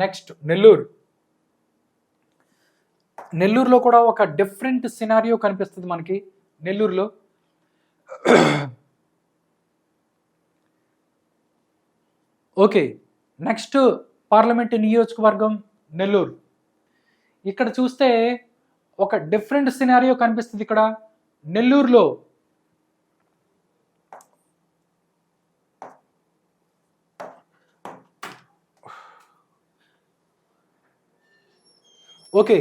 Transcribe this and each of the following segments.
Next Nellore. నెల్లూరులో కూడా ఒక డిఫరెంట్ సినారియో కనిపిస్తుంది మనకి. నెల్లూరులో ఓకే నెక్స్ట్ పార్లమెంట్ నియోజకవర్గం నెల్లూరు. ఇక్కడ చూస్తే ఒక డిఫరెంట్ సినారియో కనిపిస్తుంది ఇక్కడ. నెల్లూరులో ఓకే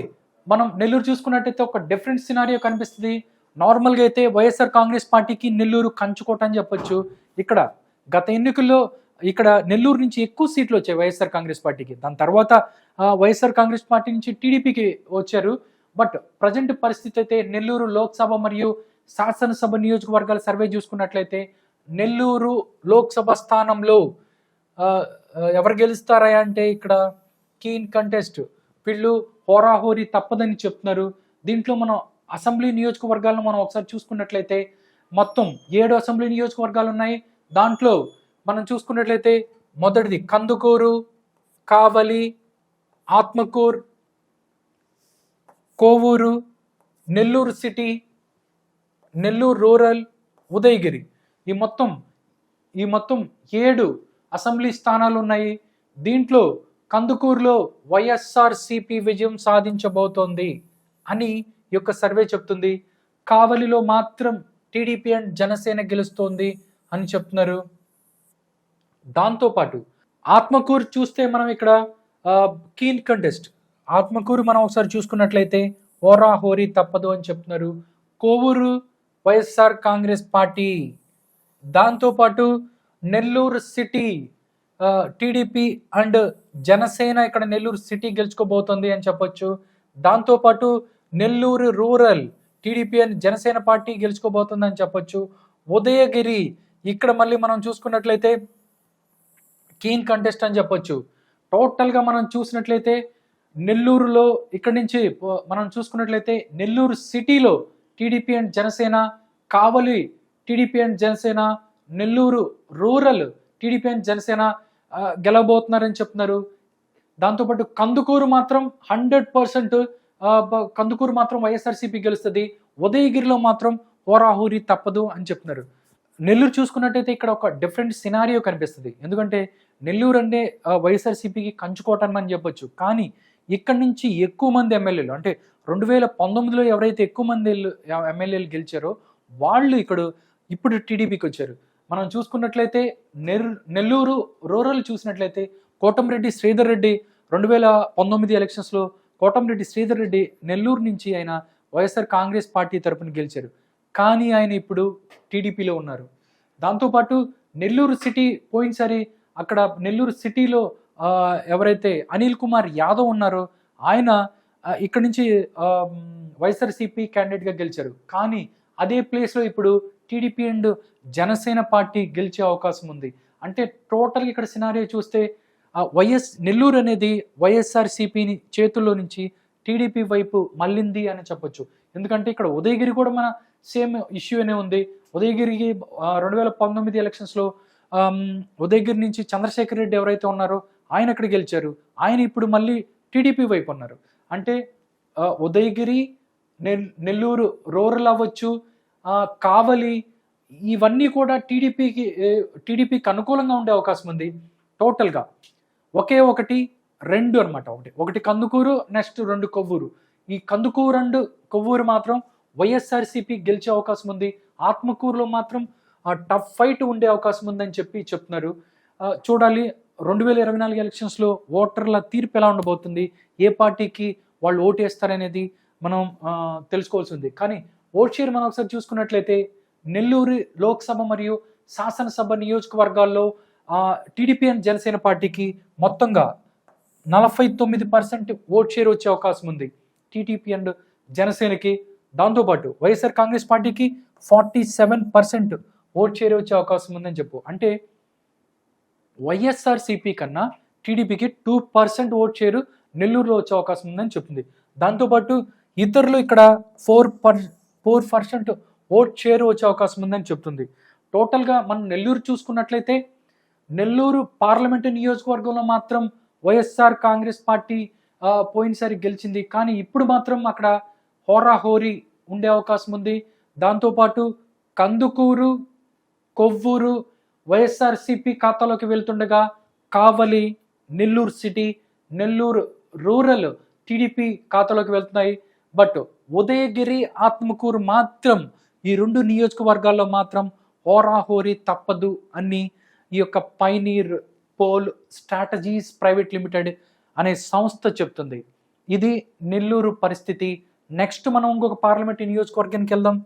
మనం నెల్లూరు చూసుకున్నట్టయితే ఒక డిఫరెంట్ సినారియో కనిపిస్తుంది. నార్మల్గా అయితే వైఎస్ఆర్ కాంగ్రెస్ పార్టీకి నెల్లూరు కంచుకోట అని చెప్పొచ్చు. ఇక్కడ గత ఎన్నికల్లో ఇక్కడ నెల్లూరు నుంచి ఎక్కువ సీట్లు వచ్చాయి వైఎస్ఆర్ కాంగ్రెస్ పార్టీకి. దాని తర్వాత వైఎస్ఆర్ కాంగ్రెస్ పార్టీ నుంచి టీడీపీకి వచ్చారు. బట్ ప్రజెంట్ పరిస్థితి అయితే నెల్లూరు లోక్సభ మరియు శాసనసభ నియోజకవర్గాల సర్వే చూసుకున్నట్లయితే నెల్లూరు లోక్సభ స్థానంలో ఎవరు గెలుస్తారా అంటే ఇక్కడ కీన్ కంటెస్ట్. వీళ్ళు హోరాహోరీ తప్పదని చెప్తున్నారు. దీంట్లో మనం అసెంబ్లీ నియోజకవర్గాలను మనం ఒకసారి చూసుకున్నట్లయితే మొత్తం ఏడు అసెంబ్లీ నియోజకవర్గాలు ఉన్నాయి దాంట్లో మనం చూసుకున్నట్లయితే మొదటిది కందుకూరు కావలి ఆత్మకూర్ కోవూరు నెల్లూరు సిటీ నెల్లూరు రూరల్ ఉదయగిరి. ఈ మొత్తం ఈ మొత్తం ఏడు అసెంబ్లీ స్థానాలు ఉన్నాయి దీంట్లో కందుకూరులో వైఎస్ఆర్ సిపి విజయం సాధించబోతోంది అని యొక్క సర్వే చెప్తుంది. కావలిలో మాత్రం టీడీపీ అండ్ జనసేన గెలుస్తోంది అని చెప్తున్నారు. దాంతోపాటు ఆత్మకూరు చూస్తే మనం ఇక్కడ కీన్ కంటెస్ట్. ఆత్మకూరు మనం ఒకసారి చూసుకున్నట్లయితే ఓరా హోరీ తప్పదు అని చెప్తున్నారు. కోవూరు వైఎస్ఆర్ కాంగ్రెస్ పార్టీ. దాంతోపాటు Nellore city TDP and Janasena ఇక్కడ నెల్లూరు సిటీ గెలుచుకోబోతోంది అని చెప్పొచ్చు. దాంతోపాటు Nellore rural TDP and Janasena party గెలుచుకోబోతుంది అని చెప్పొచ్చు. ఉదయగిరి ఇక్కడ మళ్ళీ మనం చూసుకున్నట్లయితే కీన్ కంటెస్ట్ అని చెప్పొచ్చు. టోటల్గా మనం చూసినట్లయితే నెల్లూరులో ఇక్కడి నుంచి మనం చూసుకున్నట్లయితే నెల్లూరు సిటీలో TDP and Janasena Kavali TDP and Janasena Nellore rural TDP and Janasena గెలవబోతున్నారని చెప్తున్నారు. దాంతోపాటు కందుకూరు మాత్రం హండ్రెడ్ పర్సెంట్ కందుకూరు మాత్రం వైఎస్ఆర్సీపీ గెలుస్తుంది. ఉదయగిరిలో మాత్రం హోరాహూరి తప్పదు అని చెప్తున్నారు. నెల్లూరు చూసుకున్నట్టయితే ఇక్కడ ఒక డిఫరెంట్ సినారియో కనిపిస్తుంది. ఎందుకంటే నెల్లూరు అంటే వైఎస్ఆర్సీపీకి కంచుకోవటం అని చెప్పొచ్చు. కానీ ఇక్కడ నుంచి ఎక్కువ మంది ఎమ్మెల్యేలు అంటే రెండు వేల పంతొమ్మిదిలో ఎవరైతే ఎక్కువ మంది ఎమ్మెల్యేలు గెలిచారో వాళ్ళు ఇక్కడ ఇప్పుడు టీడీపీకి వచ్చారు. మనం చూసుకున్నట్లయితే నెర్ నెల్లూరు రూరల్ చూసినట్లయితే కోటంరెడ్డి శ్రీధర్ రెడ్డి రెండు వేల పంతొమ్మిది ఎలక్షన్స్లో కోటంరెడ్డి శ్రీధర్ రెడ్డి నెల్లూరు నుంచి ఆయన వైఎస్ఆర్ కాంగ్రెస్ పార్టీ తరపున గెలిచారు. కానీ ఆయన ఇప్పుడు టీడీపీలో ఉన్నారు. దాంతోపాటు నెల్లూరు సిటీ పోయినసారి అక్కడ నెల్లూరు సిటీలో ఎవరైతే అనిల్ కుమార్ యాదవ్ ఉన్నారో ఆయన ఇక్కడ నుంచి వైఎస్ఆర్సీపీ క్యాండిడేట్గా గెలిచారు. కానీ అదే ప్లేస్లో ఇప్పుడు టీడీపీ అండ్ జనసేన పార్టీ గెలిచే అవకాశం ఉంది. అంటే టోటల్ ఇక్కడ సినారియో చూస్తే వైఎస్ నెల్లూరు అనేది వైఎస్ఆర్సీపీని చేతుల్లో నుంచి టీడీపీ వైపు మళ్ళింది అని చెప్పొచ్చు. ఎందుకంటే ఇక్కడ ఉదయగిరి కూడా మన సేమ్ ఇష్యూనే ఉంది. ఉదయగిరికి రెండు వేల పంతొమ్మిది ఎలక్షన్స్లో ఉదయగిరి నుంచి చంద్రశేఖర్ రెడ్డి ఎవరైతే ఉన్నారో ఆయన అక్కడ గెలిచారు. ఆయన ఇప్పుడు మళ్ళీ టీడీపీ వైపు ఉన్నారు. అంటే ఉదయగిరి నెల్ నెల్లూరు రూరల్ అవ్వచ్చు కావలి ఇవన్నీ కూడా టీడీపీకి టీడీపీకి అనుకూలంగా ఉండే అవకాశం ఉంది టోటల్గా. ఒకే ఒకటి రెండు అన్నమాట ఒకటి. ఒకటి కందుకూరు నెక్స్ట్ రెండు కొవ్వూరు. ఈ కందుకూరు అండ్ కొవ్వూరు మాత్రం వైఎస్ఆర్సీపీ గెలిచే అవకాశం ఉంది. ఆత్మకూరులో మాత్రం టఫ్ ఫైట్ ఉండే అవకాశం ఉందని చెప్పి చెప్తున్నారు. చూడాలి రెండు వేల ఇరవై నాలుగు ఎలక్షన్స్లో ఓటర్ల తీర్పు ఎలా ఉండబోతుంది? ఏ పార్టీకి వాళ్ళు ఓటేస్తారనేది మనం తెలుసుకోవాల్సి ఉంది. కానీ ఓట్ షేర్ మనం ఒకసారి చూసుకున్నట్లయితే నెల్లూరు లోక్సభ మరియు శాసనసభ నియోజకవర్గాల్లో టీడీపీ అండ్ జనసేన పార్టీకి మొత్తంగా నలభై తొమ్మిది పర్సెంట్ ఓట్ షేర్ వచ్చే అవకాశం ఉంది. టీడీపీ అండ్ జనసేనకి దాంతోపాటు వైఎస్ఆర్ కాంగ్రెస్ పార్టీకి forty seven percent vote share వచ్చే అవకాశం ఉందని చెప్పు. అంటే వైఎస్ఆర్సీపీ కన్నా టీడీపీకి టూ పర్సెంట్ ఓట్ షేరు నెల్లూరులో వచ్చే అవకాశం ఉందని చెప్తుంది దాంతోపాటు ఇతరులు ఇక్కడ four per four percent vote share వచ్చే అవకాశం ఉందని చెప్తుంది. టోటల్గా మనం నెల్లూరు చూసుకున్నట్లయితే నెల్లూరు పార్లమెంటు నియోజకవర్గంలో మాత్రం వైఎస్ఆర్ కాంగ్రెస్ పార్టీ పోయినసారి గెలిచింది. కానీ ఇప్పుడు మాత్రం అక్కడ హోరాహోరీ ఉండే అవకాశం ఉంది. దాంతోపాటు కందుకూరు కొవ్వూరు వైఎస్ఆర్సిపి ఖాతాలోకి వెళ్తుండగా Kavali Nellore city Nellore rural TDP ఖాతాలోకి వెళ్తున్నాయి. బట్ ఉదయగిరి ఆత్మకూరు మాత్రం ఈ రెండు నియోజకవర్గాల్లో మాత్రం హోరాహోరీ తప్పదు అని ఈ యొక్క pioneer poll strategies private limited అనే సంస్థ చెప్తుంది. ఇది నెల్లూరు పరిస్థితి. నెక్స్ట్ మనం ఇంకొక పార్లమెంట్ నియోజకవర్గానికి వెళ్దాం.